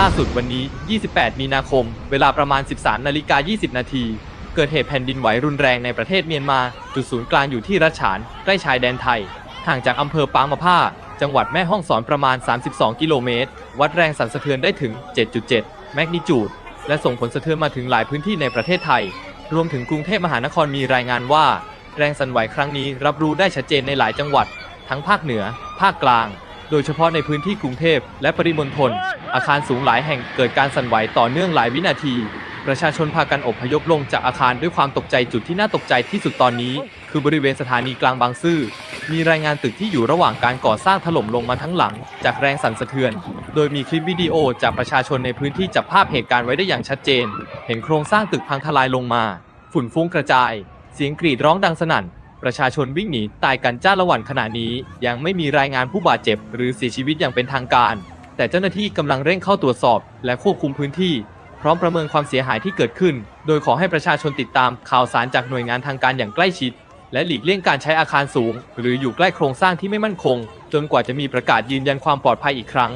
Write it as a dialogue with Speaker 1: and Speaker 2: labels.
Speaker 1: ล่าสุดวันนี้ 28 มีนาคม เวลาประมาณ 13 นาฬิกา 20 นาที เกิดเหตุแผ่นดินไหวรุนแรงในประเทศเมียนมา จุดศูนย์กลางอยู่ที่รัชฉาน ใกล้ชายแดนไทย ห่างจากอำเภอปางมะผ้า จังหวัดแม่ฮ่องสอนประมาณ 32 กิโลเมตร วัดแรงสั่นสะเทือนได้ถึง 7.7 แมกนิจูด และส่งผลสะเทือนมาถึงหลายพื้นที่ในประเทศไทย รวมถึงกรุงเทพมหานครมีรายงานว่า แรงสั่นไหวครั้งนี้รับรู้ได้ชัดเจนในหลายจังหวัด ทั้งภาคเหนือ ภาคกลาง โดยเฉพาะในพื้นที่กรุงเทพและปริมณฑลอาคารสูงหลายแห่งเกิดการสั่นไหวต่อเนื่องหลายวินาที ประชาชนพากันอพยพลงจากอาคารด้วยความตกใจจุดที่น่าตกใจที่สุดตอนนี้ คือบริเวณสถานีกลางบางซื่อ มีรายงานตึกที่อยู่ระหว่างการก่อสร้างถล่มลงมาทั้งหลัง จากแรงสั่นสะเทือน โดยมีคลิปวิดีโอจากประชาชนในพื้นที่จับภาพเหตุการณ์ไว้ได้อย่างชัดเจน เห็นโครงสร้างตึกพังทลายลงมา ฝุ่นฟุ้งกระจาย เสียงกรีดร้องดังสนั่น ประชาชนวิ่งหนีตายกันจ้าละวันขณะนี้ ยังไม่มีรายงานผู้บาดเจ็บ หรือเสียชีวิตอย่างเป็นทางการ แต่เจ้าหน้าที่กำลังเร่งเข้าตรวจสอบ และควบคุมพื้นที่ พร้อมประเมินความเสียหายที่เกิดขึ้น โดยขอให้ประชาชนติดตามข่าวสารจากหน่วยงานทางการอย่างใกล้ชิด และหลีกเลี่ยงการใช้อาคารสูง หรืออยู่ใกล้โครงสร้างที่ไม่มั่นคง จนกว่าจะมีประกาศยืนยันความปลอดภัยอีกครั้ง